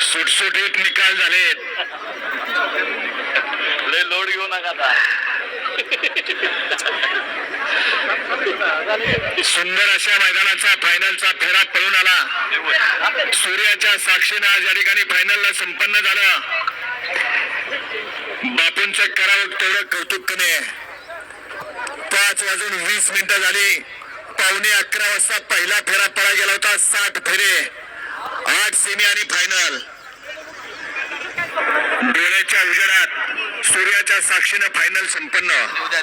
सुटसुटीत निकाल झालेत. लय लोड घेऊ नका सुंदर अशा मैदानाचा फायनलचा फेरा पळून आला. सूर्याच्या साक्षीनं आज या ठिकाणी फायनलला संपन्न झालं. बापूंचं करावं तेवढं कौतुक कमी आहे. पाच वाजून वीस मिनिटं झाली. पावणे अकरा वाजता पहिला फेरा पळा गेला होता साठ फेरे. आठ सेमी आणि फायनल डोळ्याच्या उजेडात सूर्याच्या साक्षीनं फायनल संपन्न. उद्या